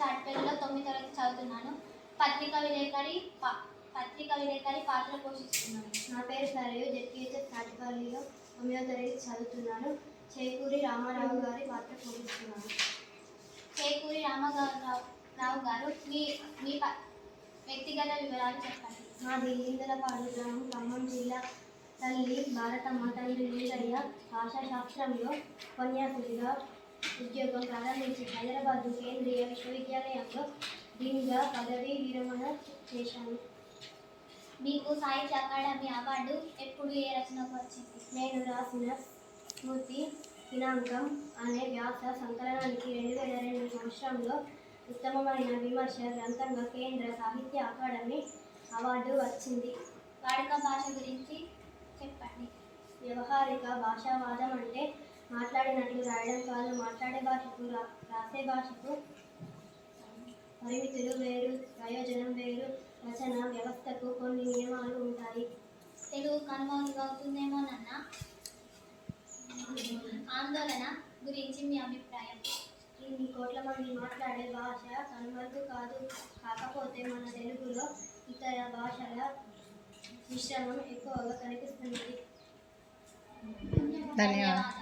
తాటిపల్లిలో తొమ్మిది తరగతి చదువుతున్నాను. పత్రిక విలేకరి పా- విలేకరి పాత్ర పోషిస్తున్నాను. నా పేరు సరయు జెడ్పీహెచ్ఎస్ తాటిపల్లిలో తొమ్మిదో తరగతి చదువుతున్నాను. చేకూరి రామారావు గారి పాత్ర పోషిస్తున్నాను. చేకూరి రామగారావు రావు గారు మీ మీ వ్యక్తిగత వివరాలు చెప్పండి. మాది ఇందలపాడు గ్రామం ఖమ్మం జిల్లా తల్లి భారతమ్మ తండ్రి నీలయ్య భాషా శాస్త్రంలో ఉద్యోగం ప్రారంభించి హైదరాబాద్ కేంద్రీయ విశ్వవిద్యాలయంలో దీనిగా పదవి విరమణ చేశాను. మీకు సాహిత్య అకాడమీ అవార్డు ఎప్పుడు ఏ రచనకు వచ్చింది? నేను రాసిన స్మృతి దినాంకం అనే వ్యాస సంకలనానికి రెండు వేల రెండు సంవత్సరంలో ఉత్తమమైన విమర్శ గ్రంథంగా కేంద్ర సాహిత్య అకాడమీ అవార్డు వచ్చింది. వాడుక భాష గురించి చెప్పండి. వ్యవహారిక భాషావాదం అంటే మాట్లాడినట్లు రాయడం కాదు. మాట్లాడే భాషకు రా రాసే భాషకు పరిమితులు వేరు ప్రయోజనం వేరు రచన వ్యవస్థకు కొన్ని నియమాలు ఉంటాయి. తెలుగు కనుమరుగవుతుందేమోనన్న ఆందోళన గురించి మీ అభిప్రాయం. ఇన్ని కోట్ల మంది మాట్లాడే భాష కనుమరుగు కాదు. కాకపోతే మన తెలుగులో ఇతర భాషల మిశ్రమం ఎక్కువగా కనిపిస్తుంది ధన్యవాదాలు.